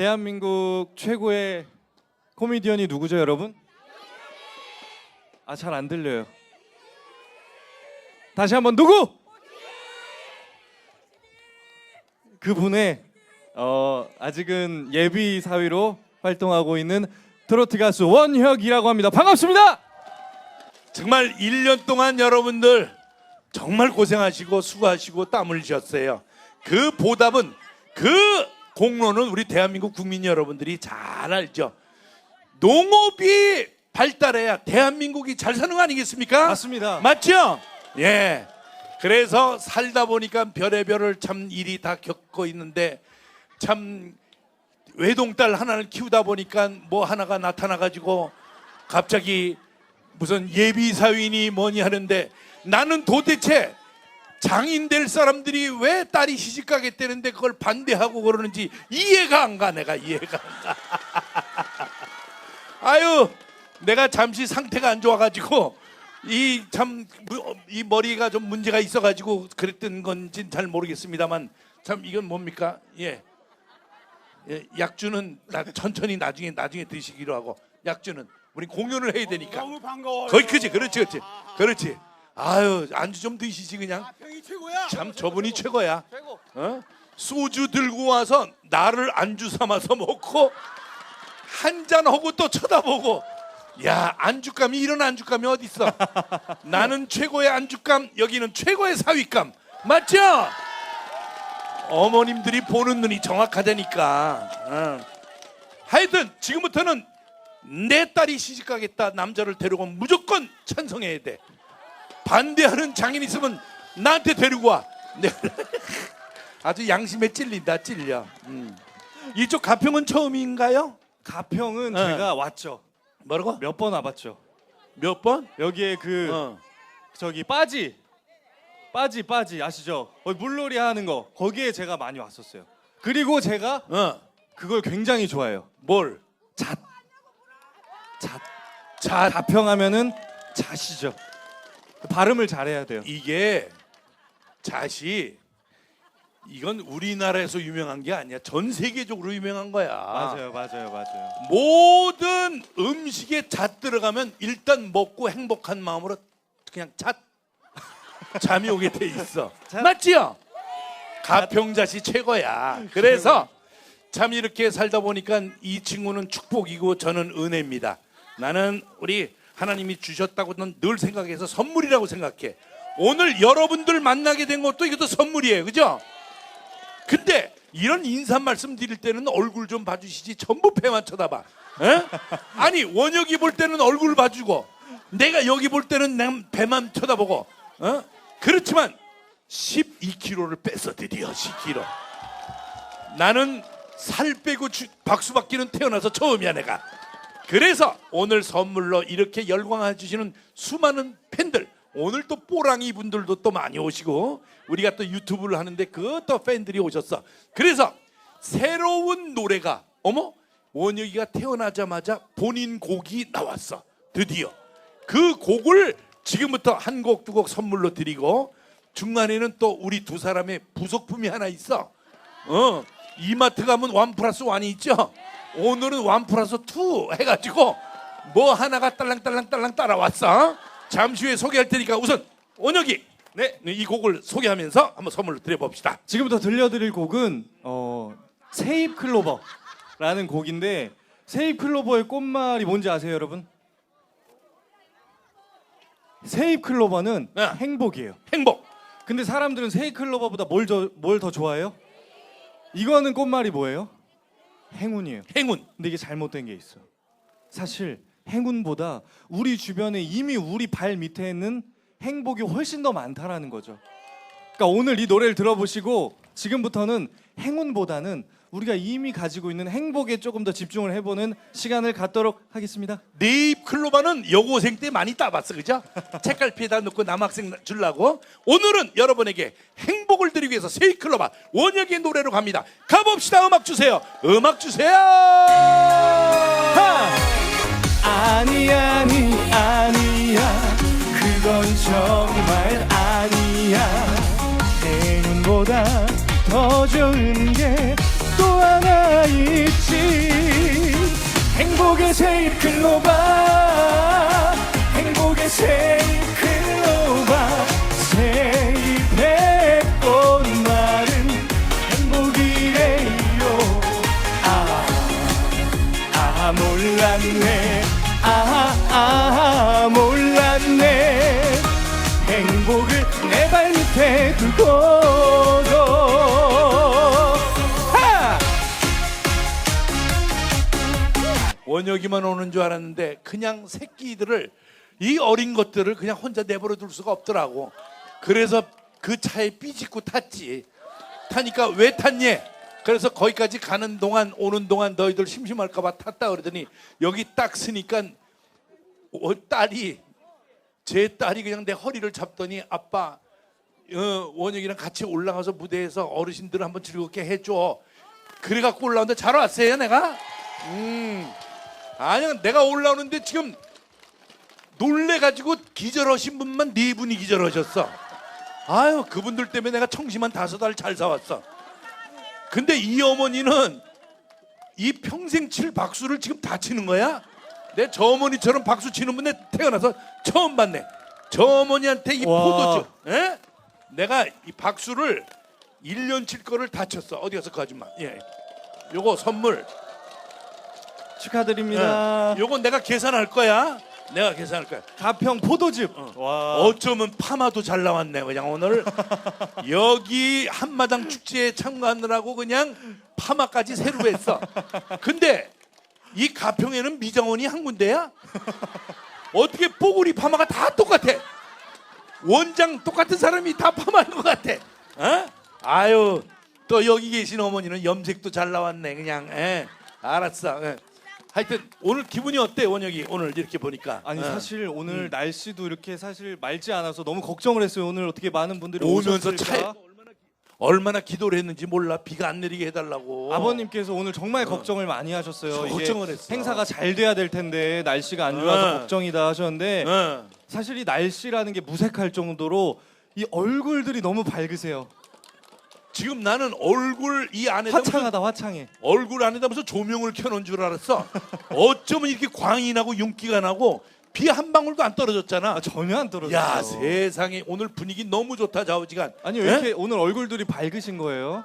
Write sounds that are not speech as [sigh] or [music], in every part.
대한민국 최고의 코미디언이 누구죠, 여러분? 아, 잘 안 들려요. 다시 한번 누구? 그분의 어, 아직은 예비 사위로 활동하고 있는 트로트 가수 원혁이라고 합니다. 반갑습니다. 정말 1년 동안 여러분들 정말 고생하시고 수고하시고 땀을 흘렸어요. 그 보답은 그 공로는 우리 대한민국 국민 여러분들이 잘 알죠. 농업이 발달해야 대한민국이 잘 사는 거 아니겠습니까? 맞습니다. 맞죠? 예. 그래서 살다 보니까 별의별을 참 일이 다 겪고 있는데 참 외동딸 하나를 키우다 보니까 뭐 하나가 나타나 가지고 갑자기 무슨 예비 사위니 뭐니 하는데 나는 도대체 장인 될 사람들이 왜 딸이 시집 가겠다는데 그걸 반대하고 그러는지 이해가 안 가 내가 이해가 안 가. [laughs] 아유 내가 잠시 상태가 안 좋아가지고 이참이 머리가 좀 문제가 있어가지고 그랬던 건지 잘 모르겠습니다만 참 이건 뭡니까 예. 예, 약주는 나, 천천히 나중에 나중에 드시기로 하고 약주는 우리 공연을 해야 되니까 너무 반가워요. 거의 그지 그렇지 그렇지 그렇지 아유 안주 좀 드시지 그냥. 병이 최고야. 참 저분이 최고야. 어? 소주 들고 와서 나를 안주 삼아서 먹고 한 잔 하고 또 쳐다보고. 야 안주감이 이런 안주감이 어디 있어? [laughs] 나는 최고의 안주감 여기는 최고의 사위감. 맞죠? 어머님들이 보는 눈이 정확하다니까. 어. 하여튼 지금부터는 내 딸이 시집 가겠다. 남자를 데리고 오면 무조건 찬성해야 돼 반대하는 장인 있으면 나한테 데리고 와 네. [laughs] 아주 양심에 찔린다 찔려 음. 이쪽 가평은 처음인가요? 가평은 네. 제가 왔죠. 뭐라고? 몇 번 와봤죠. 몇 번? 여기에 그 어. 저기 빠지 빠지 빠지 아시죠? 거기 물놀이 하는 거 거기에 제가 많이 왔었어요. 그리고 제가 어. 그걸 굉장히 좋아해요. 뭘? 잣. 잣. 자, 가평하면은 잣이죠. 발음을 잘해야 돼요. 이게 잣이 이건 우리나라에서 유명한 게 아니야. 전 세계적으로 유명한 거야. 맞아요, 맞아요, 맞아요. 모든 음식에 잣 들어가면 일단 먹고 행복한 마음으로 그냥 잣 잠이 오게 돼 있어. [laughs] 잣. 맞지요? 가평잣이 최고야. 그래서 참 이렇게 살다 보니까 이 친구는 축복이고 저는 은혜입니다. 나는 우리 하나님이 주셨다고는 늘 생각해서 선물이라고 생각해. 오늘 여러분들 만나게 된 것도 이것도 선물이에요. 그죠? 근데 이런 인사 말씀 드릴 때는 얼굴 좀 봐주시지 전부 배만 쳐다봐. 에? 아니 원혁이 볼 때는 얼굴 봐주고 내가 여기 볼 때는 난 배만 쳐다보고 어? 그렇지만 12kg를 뺐어 드디어 10kg. 나는 살 빼고 주- 박수 받기는 태어나서 처음이야 내가. 그래서 오늘 선물로 이렇게 열광해 주시는 수많은 팬들 오늘 또 뽀랑이 분들도 또 많이 오시고 우리가 또 유튜브를 하는데 그 또 팬들이 오셨어. 그래서 새로운 노래가 어머 원혁이가 태어나자마자 본인 곡이 나왔어. 드디어 그 곡을 지금부터 한 곡 두 곡 선물로 드리고 중간에는 또 우리 두 사람의 부속품이 하나 있어. 어 이마트 가면 원 플러스 원이 있죠. 오늘은 원 플러스 투 해가지고 뭐 하나가 딸랑딸랑딸랑 따라왔어. 잠시 후에 소개할 테니까 우선 원혁이 네, 이 곡을 소개하면서 한번 선물로 드려봅시다. 지금부터 들려드릴 곡은 어, 세입 클로버라는 곡인데 세입 클로버의 꽃말이 뭔지 아세요, 여러분? 세입 클로버는 네. 행복이에요. 행복. 근데 사람들은 세입 클로버보다 뭘더 좋아해요? 이거는 꽃말이 뭐예요? 행운이에요. 행운. 근데 이게 잘못된 게 있어. 사실 행운보다 우리 주변에 이미 우리 발 밑에는 행복이 훨씬 더 많다라는 거죠. 그러니까 오늘 이 노래를 들어보시고 지금부터는 행운보다는 우리가 이미 가지고 있는 행복에 조금 더 집중을 해보는 시간을 갖도록 하겠습니다. 네잎 클로바는 여고생 때 많이 따봤어, 그죠? [laughs] 책갈피에다 넣고 남학생 주려고. 오늘은 여러분에게 행복을 드리기 위해서 세잎 클로바 원혁의 노래로 갑니다. 가봅시다. 음악 주세요. 음악 주세요. 아니 아니 아니야 그건 정말 아니야 행운보다 더 좋은 게 행복의 세입 클로바 원혁이만 오는 줄 알았는데 그냥 새끼들을 이 어린 것들을 그냥 혼자 내버려 둘 수가 없더라고. 그래서 그 차에 삐짓고 탔지. 타니까 왜 탔니? 그래서 거기까지 가는 동안 오는 동안 너희들 심심할까봐 탔다 그러더니 여기 딱 서니까 어, 딸이 제 딸이 그냥 내 허리를 잡더니 아빠 어, 원혁이랑 같이 올라가서 무대에서 어르신들 한번 즐겁게 해줘. 그래갖고 올라오는데 잘 왔어요 내가. 음. 아니야 내가 올라오는데 지금 놀래가지고 기절하신 분만 네 분이 기절하셨어. 아유 그분들 때문에 내가 청심한 다섯 알 잘 사왔어. 근데 이 어머니는 이 평생 칠 박수를 지금 다 치는 거야? 내 저 어머니처럼 박수 치는 분내 태어나서 처음 봤네. 저 어머니한테 이 와. 포도주, 에? 내가 이 박수를 1년 칠 거를 다 쳤어. 어디 가서 그 아줌마. 예. 요거 선물. 축하드립니다 예. 요거 내가 계산할 거야. 내가 계산할 거야. 가평 포도즙 와 어쩌면 파마도 잘 나왔네 그냥 오늘 [laughs] 여기 한마당 축제에 참가하느라고 그냥 파마까지 새로 했어 근데 이 가평에는 미장원이 한 군데야 어떻게 뽀글이 파마가 다 똑같아 원장 똑같은 사람이 다 파마한 것 같아 어? 아유 또 여기 계신 어머니는 염색도 잘 나왔네 그냥 예. 알았어 예. 하여튼 오늘 기분이 어때 원혁이 오늘 이렇게 보니까 아니 어. 사실 오늘 날씨도 이렇게 사실 맑지 않아서 너무 걱정을 했어요. 오늘 어떻게 많은 분들이 오면서 오셨을까? 차에 얼마나 기도를 했는지 몰라 비가 안 내리게 해달라고 아버님께서 오늘 정말 걱정을 많이 하셨어요. 이게 걱정을 했어. 행사가 잘 돼야 될 텐데 날씨가 안 좋아서 어. 걱정이다 하셨는데 어. 사실 이 날씨라는 게 무색할 정도로 이 얼굴들이 너무 밝으세요. 지금 나는 얼굴 이 안에다 무슨, 화창하다 화창해. 얼굴 안에다 무슨 조명을 켜놓은 줄 알았어 어쩌면 이렇게 광이 나고 윤기가 나고 비 한 방울도 안 떨어졌잖아 아, 전혀 안 떨어져요. 야 세상에 오늘 분위기 너무 좋다 좌우지간 아니 왜 예? 이렇게 오늘 얼굴들이 밝으신 거예요?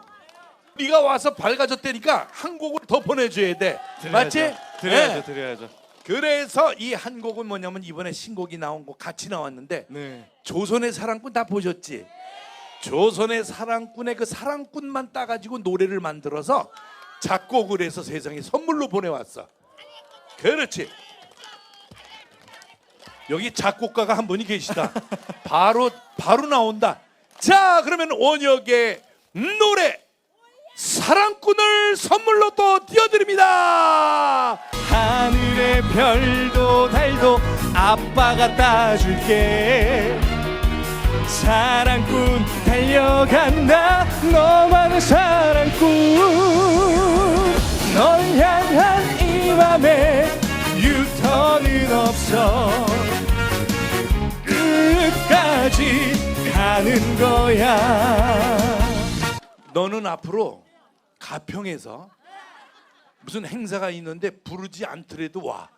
네가 와서 밝아졌다니까 한 곡을 더 보내줘야 돼 맞지? 드려야죠, 예. 드려야죠. 그래서 이 한 곡은 뭐냐면 이번에 신곡이 나온 곡 같이 나왔는데 네. 조선의 사랑꾼 다 보셨지? 조선의 사랑꾼의 그 사랑꾼만 따가지고 노래를 만들어서 작곡을 해서 세상에 선물로 보내왔어. 그렇지. 여기 작곡가가 한 분이 계시다. [laughs] 바로 바로 나온다. 자, 그러면 원혁의 노래 사랑꾼을 선물로 또 띄워드립니다. 하늘의 별도 달도 아빠가 따줄게 달려간다. 너만의 사랑꾼. 널 향한 이 맘에 유턴은 없어. 끝까지 가는 거야. 너는 앞으로 가평에서 무슨 행사가 있는데 부르지 않더라도 와.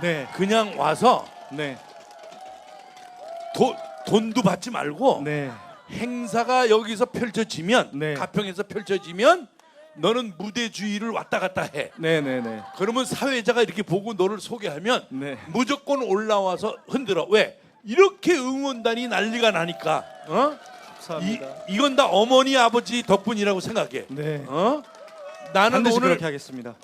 네, 그냥 와서 네, 도, 돈도 받지 말고 네. 행사가 여기서 펼쳐지면 네. 가평에서 펼쳐지면 너는 무대 주위를 왔다 갔다 해. 네, 네, 네. 그러면 사회자가 이렇게 보고 너를 소개하면 네. 무조건 올라와서 흔들어. 왜? 이렇게 응원단이 난리가 나니까. 어? 이, 감사합니다. 이건 다 어머니 아버지 덕분이라고 생각해. 네. 어? 나는 반드시 오늘 그렇게 하겠습니다.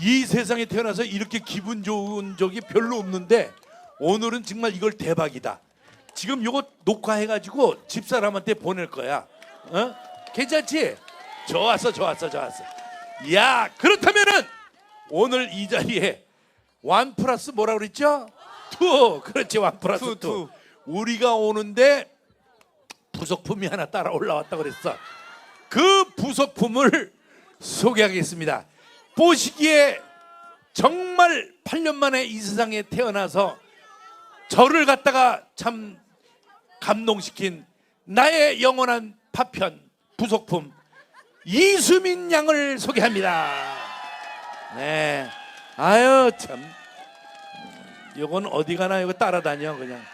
이 세상에 태어나서 이렇게 기분 좋은 적이 별로 없는데 오늘은 정말 이걸 대박이다. 지금 요거 녹화해가지고 집사람한테 보낼 거야. 어? 괜찮지? 좋았어, 좋았어, 좋았어. 야, 그렇다면은 오늘 이 자리에 완 플러스 뭐라 그랬죠? 투, 그렇지 완 플러스 투, 투. 투. 우리가 오는데 부속품이 하나 따라 올라왔다 그랬어. 그 부속품을 소개하겠습니다. 보시기에 정말 8년 만에 이 세상에 태어나서 저를 갖다가 참 감동시킨 나의 영원한 파편 부속품 이수민 양을 소개합니다. 네. 아유 참. 요건 어디 가나 이거 따라다녀 그냥.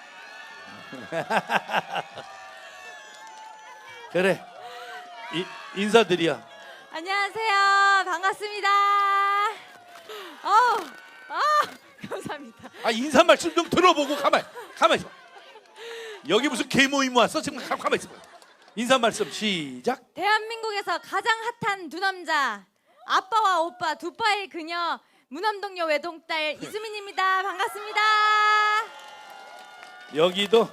[laughs] 그래. 이, 인사드려. 안녕하세요. 반갑습니다. 어, 아, 감사합니다. 아 인사 말씀 좀 들어보고 가만 가만 있어. 여기 무슨 개 모임 왔어? 지금 가, 가만 있어. 인사 말씀 시작. 대한민국에서 가장 핫한 두 남자, 아빠와 오빠 두 바의 그녀, 무남동녀 외동딸 이수민입니다. 반갑습니다. 여기도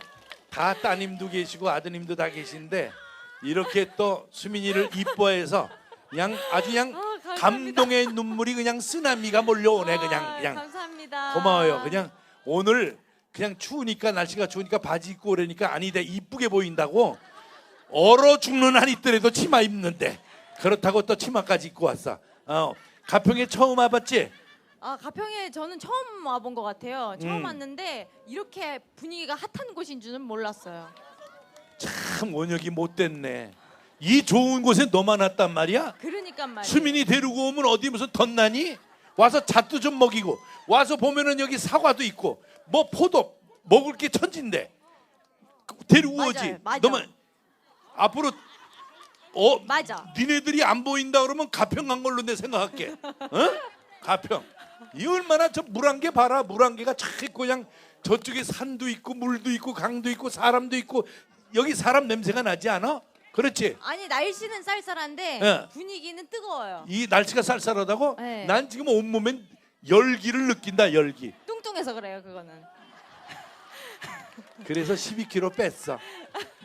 다 따님도 계시고 아드님도 다 계신데 이렇게 또 수민이를 이뻐해서 그냥 아주 그냥 어, 감사합니다. 감동의 눈물이 그냥 쓰나미가 몰려오네 아, 그냥 그냥 감사합니다. 고마워요 그냥 오늘 그냥 추우니까 날씨가 추우니까 바지 입고 오려니까 아니다 이쁘게 보인다고 얼어 죽는 한 있더라도 치마 입는데 그렇다고 또 치마까지 입고 왔어 어 가평에 처음 와봤지 아, 가평에 저는 처음 와본 것 같아요. 처음 음. 왔는데 이렇게 분위기가 핫한 곳인 줄은 몰랐어요. 참 원혁이 못됐네 이 좋은 곳에 너만 왔단 말이야 그러니까 말이에요. 수민이 데리고 오면 어디 무슨 덧나니? 와서 잣도 좀 먹이고 와서 보면은 여기 사과도 있고 뭐 포도 먹을 게 천진데 데리고 맞아요, 오지. 맞아. 너만 앞으로 어 맞아. 니네들이 안 보인다 그러면 가평 간 걸로 내 생각할게. 어? 가평. 이 얼마나 저 물안개 봐라. 물안개가 착 그냥 저쪽에 산도 있고 물도 있고 강도 있고 사람도 있고 여기 사람 냄새가 나지 않아? 그렇지. 아니 날씨는 쌀쌀한데 예. 분위기는 뜨거워요. 이 날씨가 쌀쌀하다고? 네. 난 지금 온몸엔 열기를 느낀다 열기. 뚱뚱해서 그래요, 그거는. [laughs] 그래서 12kg 뺐어.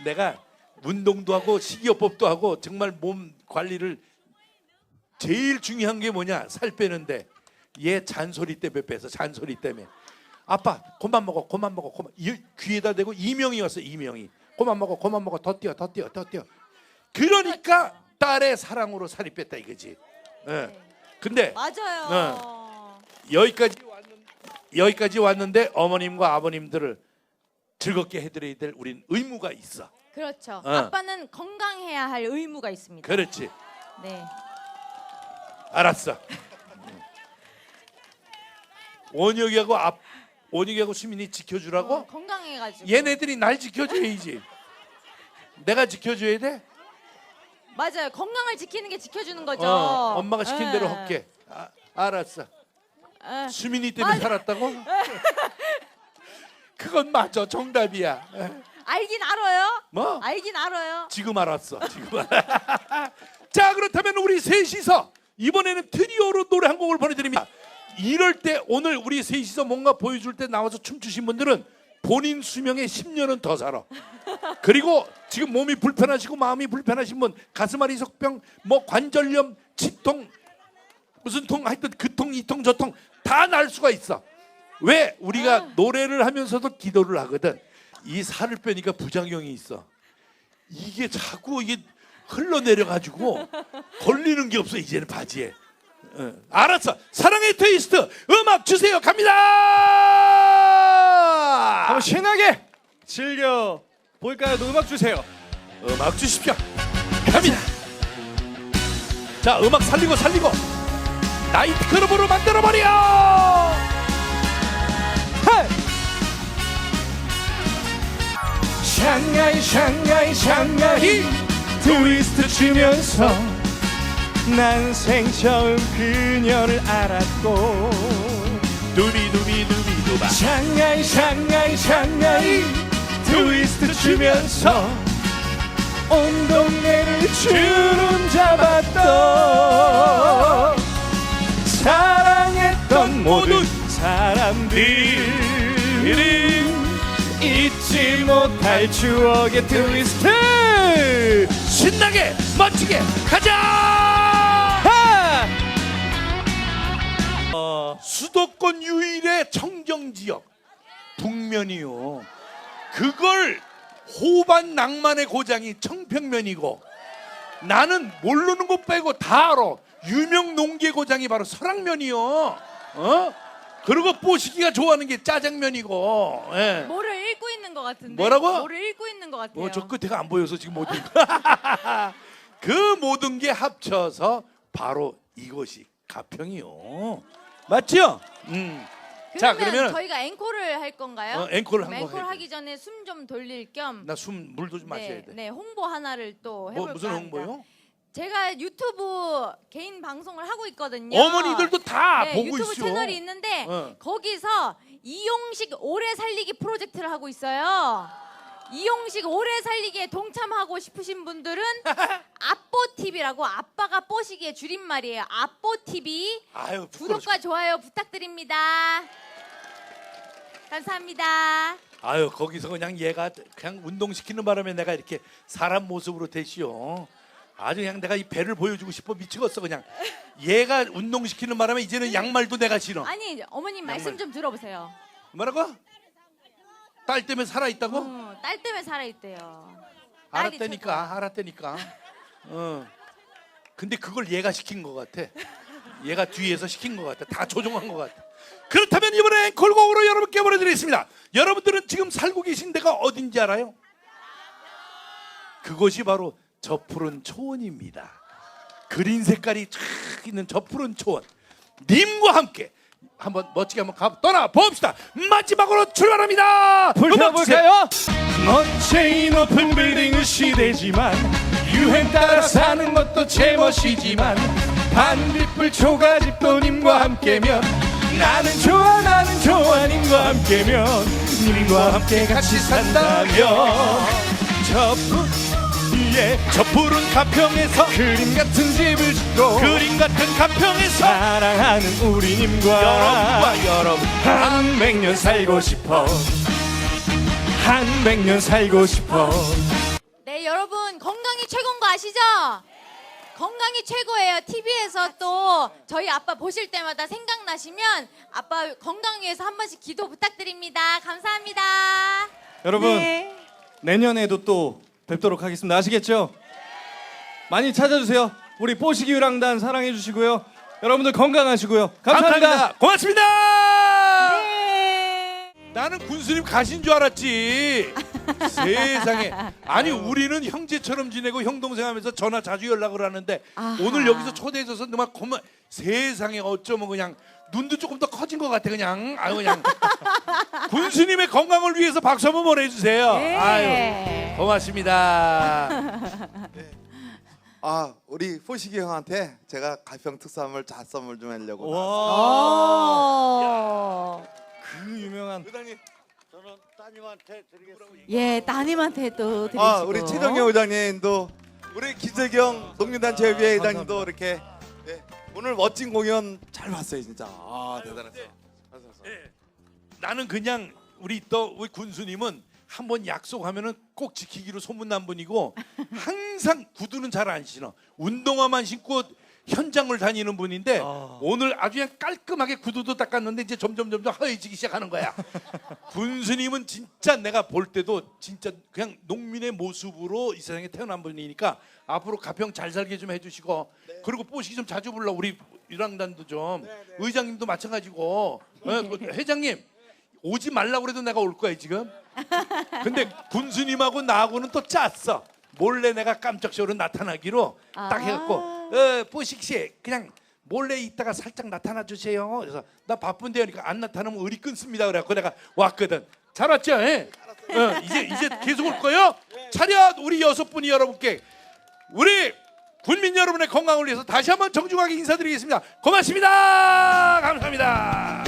내가 운동도 하고 식이요법도 하고 정말 몸 관리를 제일 중요한 게 뭐냐 살 빼는데 얘 잔소리 때문에 뺐어 잔소리 때문에 아빠 그만 먹어 그만 먹어 그만 이, 귀에다 대고 이명이 왔어 이명이 그만 먹어 그만 먹어 더 뛰어 더 뛰어 더 뛰어 그러니까 딸의 사랑으로 살이 뺐다 이거지 예. 근데 맞아요. 여기까지 왔는 여기까지 왔는데 어머님과 아버님들을 즐겁게 해드려야 될 우린 의무가 있어. 그렇죠. 어. 아빠는 건강해야 할 의무가 있습니다. 그렇지. 네. 알았어. 원혁이하고 앞 원혁이하고 수민이 지켜주라고? 어, 건강해가지고. 얘네들이 날 지켜줘야지. 내가 지켜줘야 돼? 맞아요. 건강을 지키는 게 지켜주는 거죠. 어, 엄마가 시킨 예. 대로 할게. 아, 알았어. 예. 수민이 때문에 맞아. 살았다고? [laughs] 그건 맞아. 정답이야. 알긴 알아요. 뭐? 알긴 알아요. 지금 알았어. 지금 알아. [laughs] 자 그렇다면 우리 셋이서 이번에는 트리오로 노래 한 곡을 보내드립니다. 이럴 때 오늘 우리 셋이서 뭔가 보여줄 때 나와서 춤추신 분들은 본인 수명의 10년은 더 살아. 그리고 지금 몸이 불편하시고 마음이 불편하신 분 가슴앓이 속병 뭐 관절염 치통 무슨 통 하여튼 그 통 이 통 저 통 다 날 수가 있어. 왜 우리가 노래를 하면서도 기도를 하거든. 이 살을 빼니까 부작용이 있어. 이게 자꾸 이게 흘러내려 가지고 걸리는 게 없어 이제는 바지에. 어, 알았어. 사랑의 테이스트 음악 주세요. 갑니다. 한번 신나게 즐겨 볼까요? 음악 주세요. 음악 주십시오. 갑니다. 자, 음악 살리고 살리고 나이트 클럽으로 만들어 버려. 샹하이 샹하이 샹하이 트위스트 추면서 난 생 처음 그녀를 알았고 두비두비두비두바. 샹하이 샹하이 샹하이 트위스트 추면서 온 동네를 주름 잡았던 사랑했던 모든 사람들이 잊지 못할 추억의 트위스트 신나게 멋지게 가자. 어, 수도권 유일의 청정 지역 북면이요. 그걸 호반 낭만의 고장이 청평면이고 나는 모르는 것 빼고 다 알아. 유명 농계 고장이 바로 설악면이요. 어? 그리고 뽀시기가 좋아하는 게 짜장면이고. 예. 뭐를 읽고 있는 것 같은데. 뭐라고? 뭐를 읽고 있는 것 같아요. 어, 저 끝에가 안 보여서 지금 못 읽어. [laughs] 그 모든 게 합쳐서 바로 이것이 가평이요. 맞죠? 음. 자, 그러면 그러면 저희가 앵콜을 할 건가요? 어, 앵콜을 그럼 한번 앵콜 해야 하기 전에 숨 좀 돌릴 겸 나 숨 물도 좀 마셔야 네, 돼. 네, 홍보 하나를 또 해볼까 뭐 무슨 합니다. 홍보요? 제가 유튜브 개인 방송을 하고 있거든요. 어머니들도 다 네, 보고 유튜브 있어. 채널이 있는데 어. 거기서 이용식 오래 살리기 프로젝트를 하고 있어요. 이용식 오래 살리기에 동참하고 싶으신 분들은 [laughs] 아뽀 TV라고 아빠가 뽀시기의 줄임말이에요. 아뽀 TV 아유 부끄러워. 구독과 좋아요 부탁드립니다. 감사합니다. 아유 거기서 그냥 얘가 그냥 운동시키는 바람에 내가 이렇게 사람 모습으로 되시오. 아주 그냥 내가 이 배를 보여주고 싶어 미치겠어 그냥. 얘가 운동시키는 바람에 이제는 양말도 내가 신어. 아니 어머님 말씀. 좀 들어보세요. 뭐라고? 딸 때문에 살아 있다고? 어, 딸 때문에 살아있대요. 딸이 알았다니까 알았다니까. 어. 근데 그걸 얘가 시킨 것 같아. 얘가 뒤에서 시킨 것 같아. 다 조종한 것 같아. 그렇다면 이번에 앵콜곡으로 여러분께 보내드리겠습니다. 여러분들은 지금 살고 계신 데가 어딘지 알아요? 그것이 바로 저 푸른 초원입니다. 그린 색깔이 쫙 있는 저 푸른 초원. 님과 함께 한번 멋지게 한번 가 떠나 봅시다. 마지막으로 출발합니다. 불켜볼까요? 멋쟁이 높은 빌딩은 시대지만 유행 따라 사는 것도 제멋이지만 반딧불 초가집도 님과 함께면 나는 좋아 나는 좋아 님과 함께면 님과 함께 같이 산다면 저 푸- 예, 저 푸른 가평에서 그림 같은 집을 짓고 그림 같은 가평에서 사랑하는 우리 님과 여러분과 여러분 한 백년 살고 싶어 한 백년 살고 싶어 네, 여러분 건강이 최고인 거 아시죠? 건강이 최고예요. TV에서 또 저희 아빠 보실 때마다 생각나시면 아빠 건강 위해서 한 번씩 기도 부탁드립니다. 감사합니다. 여러분 네. 내년에도 또 뵙도록 하겠습니다 아시겠죠? 많이 찾아주세요 우리 뽀시기 유랑단 사랑해 주시고요 여러분들 건강하시고요 감사합니다. 감사합니다. 고맙습니다. 네. 나는 군수님 가신 줄 알았지. [laughs] 세상에. 아니 우리는 형제처럼 지내고 형 동생 하면서 전화 자주 연락을 하는데 아하. 오늘 여기서 초대해 줘서 정말 고마. 세상에 어쩌면 그냥 눈도 조금 더 커진 것 같아 그냥. 아유 그냥. [laughs] 군수님의 건강을 위해서 박수 한번 보내주세요. 네. 아유 고맙습니다. 아 우리 포식이 형한테 제가 가평 특산물 잣 선물 좀 하려고. 와, 오. 그 유명한 회장님 저는 따님한테 드리겠습니다. 예, 따님한테도 드리시고. 아 우리 최정현 회장님도 우리 기재경 농민단체협의회 회장님도 이렇게 네, 오늘 멋진 공연 잘 봤어요 진짜 아 대단했어 예. 나는 그냥 우리 또 우리 군수님은 한 번 약속하면은 꼭 지키기로 소문난 분이고 항상 구두는 잘 안 신어 운동화만 신고 현장을 다니는 분인데 아. 오늘 아주 그냥 깔끔하게 구두도 닦았는데 이제 점점 점점 허해지기 시작하는 거야. [laughs] 군수님은 진짜 내가 볼 때도 진짜 그냥 농민의 모습으로 이 세상에 태어난 분이니까 앞으로 가평 잘 살게 좀 해주시고 그리고 뽀시기 좀 자주 불러 우리 유랑단도 좀 의장님도 마찬가지고 어, 그 회장님 오지 말라고 그래도 내가 올 거야 지금. [laughs] 근데 군수님하고 나하고는 또 짰어. 몰래 내가 깜짝적으로 나타나기로 딱 아. 해갖고 어, 뽀식 씨 그냥 몰래 있다가 살짝 나타나 주세요. 그래서 나 바쁜데 그러니까 안 나타나면 의리 끊습니다. 그래갖고 내가 왔거든. 잘 왔죠? 예? 어, 이제 이제 계속 올 거요. 차렷 우리 여섯 분이 여러분께 우리 군민 여러분의 건강을 위해서 다시 한번 정중하게 인사드리겠습니다. 고맙습니다. 감사합니다.